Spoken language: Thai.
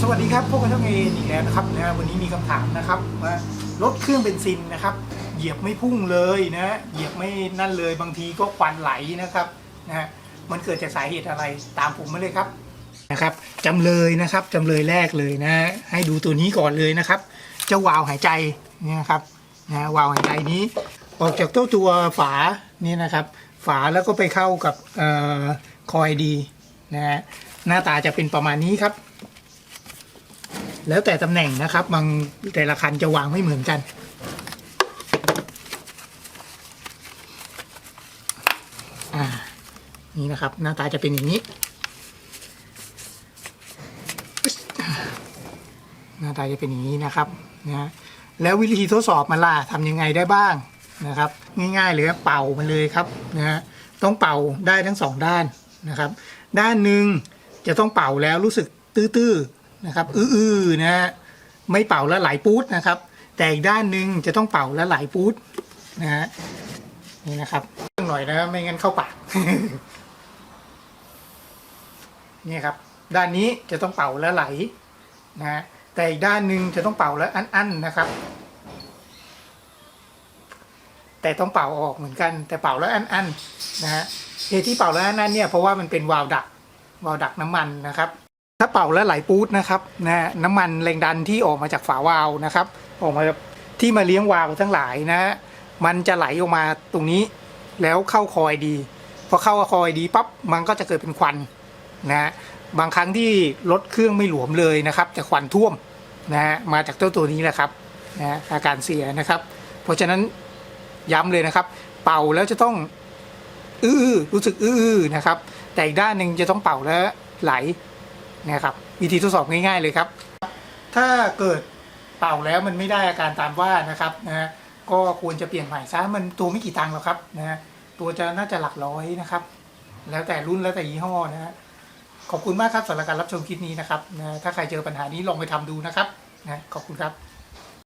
สวัสดีครับพวกกันช่องเออีกแล้วนะครับนะวันนี้มีคำถามนะครับว่ารถเครื่องเบนซินนะครับ เหยียบไม่พุ่งเลยนะ เหยียบไม่นั่นเลยบางทีก็ควันไหลนะครับนะฮะมันเกิดจากสาเหตุอะไรตามผมมาเลยครับนะครับจำเลยนะครับจำเลยแรกเลยนะ ให้ดูตัวนี้ก่อนเลยนะครับเจ้าวาล์วหายใจนี่นะครับนะวาล์วหายใจนี้ ออกจากเจ้าตัวฝานี่นะครับ ฝาแล้วก็ไปเข้ากับออคอยดีนะฮะหน้าตาจะเป็นประมาณนี้ครับ แล้วแต่ตำแหน่งนะครับ บางแต่ละคันจะวางไม่เหมือนกัน อ่า นี่นะครับ หน้าตาจะเป็นอย่างนี้ หน้าตาจะเป็นอย่างนี้นะครับนะแล้ววิธีทดสอบมันล่ะทำยังไงได้บ้างนะครับ ง่ายๆเลยครับเป่ามันเลยครับนะฮะต้องเป่าได้ทั้งสองด้านนะครับ ด้านหนึ่งจะต้องเป่าแล้วรู้สึกตื้อๆ นะครับอื้อๆนะฮะไม่เป่าแล้วไหลปูดนะครับ แต่อีกด้านหนึ่งจะต้องเป่าแล้วไหลปูดนะฮะนี่นะครับต้องหน่อยนะไม่งั้นเข้าปากนี่ครับ ด้านนี้จะต้องเป่าแล้วไหลนะฮะแต่อีกด้านหนึ่งจะต้องเป่าแล้วอั้นๆนะครับ แต่ต้องเป่าออกเหมือนกัน แต่เป่าแล้วอั้นๆนะฮะเหตุที่เป่าแล้วอั้นๆเนี่ยเพราะว่ามันเป็นวาล์วดักวาล์วดักน้ำมันนะครับ ถ้าเป่าแล้วไหลปูดนะครับนะน้ำมันแรงดันที่ออกมาจากฝาวาล์วนะครับ ออกมาที่มาเลี้ยงวาล์วทั้งหลายนะ มันจะไหลออกมาตรงนี้แล้วเข้าคอยดีพอเข้าคอยดีปั๊บมันก็จะเกิดเป็นควันนะบางครั้งที่รถเครื่องไม่หลวมเลยนะครับแต่ควันท่วมนะมาจากเจ้าตัวนี้แหละครับนะอาการเสียนะครับ เพราะฉะนั้นย้ำเลยนะครับ เป่าแล้วจะต้องอื้อรู้สึกอื้อนะครับ แต่อีกด้านหนึ่งจะต้องเป่าแล้วไหล นะครับวิธีทดสอบง่าย ๆเลยครับ ถ้าเกิดเป่าแล้วมันไม่ได้อาการตามว่านะครับนะฮะก็ควรจะเปลี่ยนใหม่ซะมันตัวไม่กี่ตังค์หรอกครับนะฮะตัวจะน่าจะหลักร้อยนะครับ แล้วแต่รุ่นแล้วแต่ยี่ห้อนะฮะขอบคุณมากครับสำหรับการรับชมคลิปนี้นะครับนะถ้าใครเจอปัญหานี้ลองไปทำดูนะครับนะขอบคุณครับ